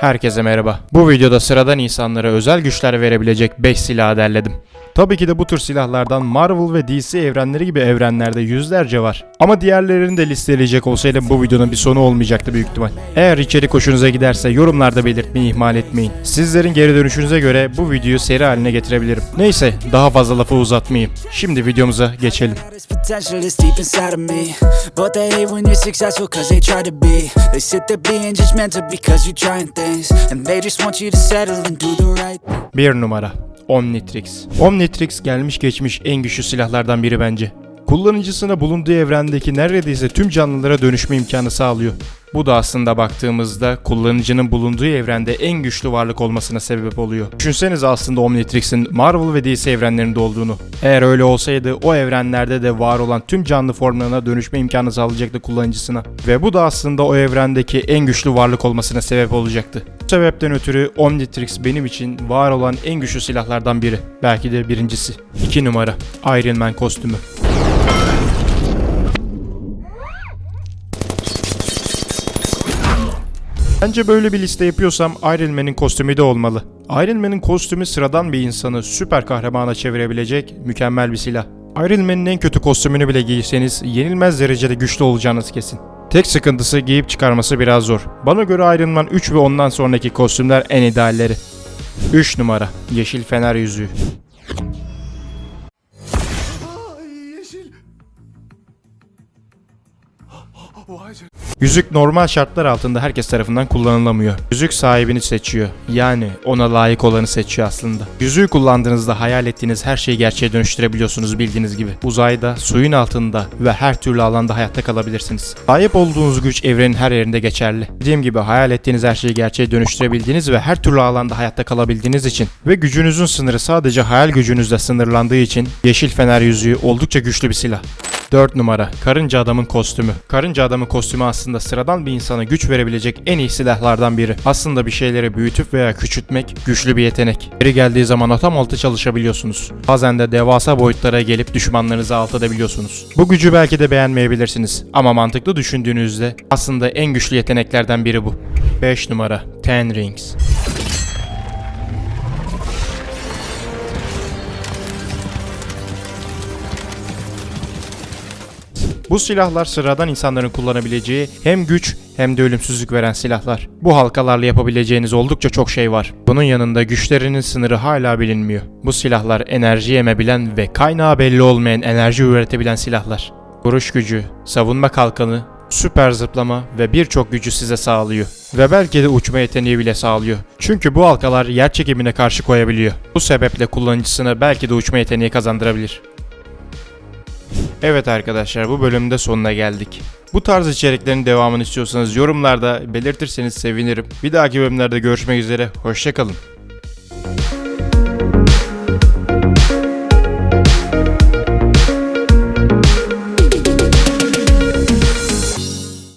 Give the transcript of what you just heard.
Herkese merhaba. Bu videoda sıradan insanlara özel güçler verebilecek 5 silah derledim. Tabii ki de bu tür silahlardan Marvel ve DC evrenleri gibi evrenlerde yüzlerce var. Ama diğerlerini de listeleyecek olsaydım bu videonun bir sonu olmayacaktı büyük ihtimal. Eğer içerik hoşunuza giderse yorumlarda belirtmeyi ihmal etmeyin. Sizlerin geri dönüşünüze göre bu videoyu seri haline getirebilirim. Neyse daha fazla lafı uzatmayayım. Şimdi videomuza geçelim. Bir numara Omnitrix. Omnitrix gelmiş geçmiş en güçlü silahlardan biri bence. Kullanıcısına bulunduğu evrendeki neredeyse tüm canlılara dönüşme imkanı sağlıyor. Bu da aslında baktığımızda kullanıcının bulunduğu evrende en güçlü varlık olmasına sebep oluyor. Düşünseniz aslında Omnitrix'in Marvel ve DC evrenlerinde olduğunu. Eğer öyle olsaydı o evrenlerde de var olan tüm canlı formlarına dönüşme imkanı sağlayacaktı kullanıcısına. Ve bu da aslında o evrendeki en güçlü varlık olmasına sebep olacaktı. Bu sebepten ötürü Omnitrix benim için var olan en güçlü silahlardan biri. Belki de birincisi. 2 numara Iron Man kostümü. Bence böyle bir liste yapıyorsam Iron Man'in kostümü de olmalı. Iron Man'in kostümü sıradan bir insanı süper kahramana çevirebilecek mükemmel bir silah. Iron Man'in en kötü kostümünü bile giyseniz yenilmez derecede güçlü olacağınız kesin. Tek sıkıntısı giyip çıkarması biraz zor. Bana göre Iron Man 3 ve ondan sonraki kostümler en idealleri. 3 numara Yeşil Fener Yüzüğü. Yüzük normal şartlar altında herkes tarafından kullanılamıyor. Yüzük sahibini seçiyor. Yani ona layık olanı seçiyor aslında. Yüzüğü kullandığınızda hayal ettiğiniz her şeyi gerçeğe dönüştürebiliyorsunuz bildiğiniz gibi. Uzayda, suyun altında ve her türlü alanda hayatta kalabilirsiniz. Sahip olduğunuz güç evrenin her yerinde geçerli. Dediğim gibi hayal ettiğiniz her şeyi gerçeğe dönüştürebildiğiniz ve her türlü alanda hayatta kalabildiğiniz için ve gücünüzün sınırı sadece hayal gücünüzle sınırlandığı için Yeşil Fener Yüzüğü oldukça güçlü bir silah. 4 numara Karınca Adamın kostümü. Karınca Adamın kostümü aslında sıradan bir insana güç verebilecek en iyi silahlardan biri. Aslında bir şeyleri büyütüp veya küçültmek güçlü bir yetenek. Yeri geldiği zaman atam altı çalışabiliyorsunuz. Bazen de devasa boyutlara gelip düşmanlarınızı alt edebiliyorsunuz. Bu gücü belki de beğenmeyebilirsiniz ama mantıklı düşündüğünüzde aslında en güçlü yeteneklerden biri bu. 5 numara Ten Rings. Bu silahlar sıradan insanların kullanabileceği hem güç hem de ölümsüzlük veren silahlar. Bu halkalarla yapabileceğiniz oldukça çok şey var. Bunun yanında güçlerinin sınırı hala bilinmiyor. Bu silahlar enerji yemebilen ve kaynağı belli olmayan enerji üretebilen silahlar. Vuruş gücü, savunma kalkanı, süper zıplama ve birçok gücü size sağlıyor. Ve belki de uçma yeteneği bile sağlıyor. Çünkü bu halkalar yer çekimine karşı koyabiliyor. Bu sebeple kullanıcısına belki de uçma yeteneği kazandırabilir. Evet arkadaşlar bu bölümde sonuna geldik. Bu tarz içeriklerin devamını istiyorsanız yorumlarda belirtirseniz sevinirim. Bir dahaki bölümlerde görüşmek üzere. Hoşçakalın.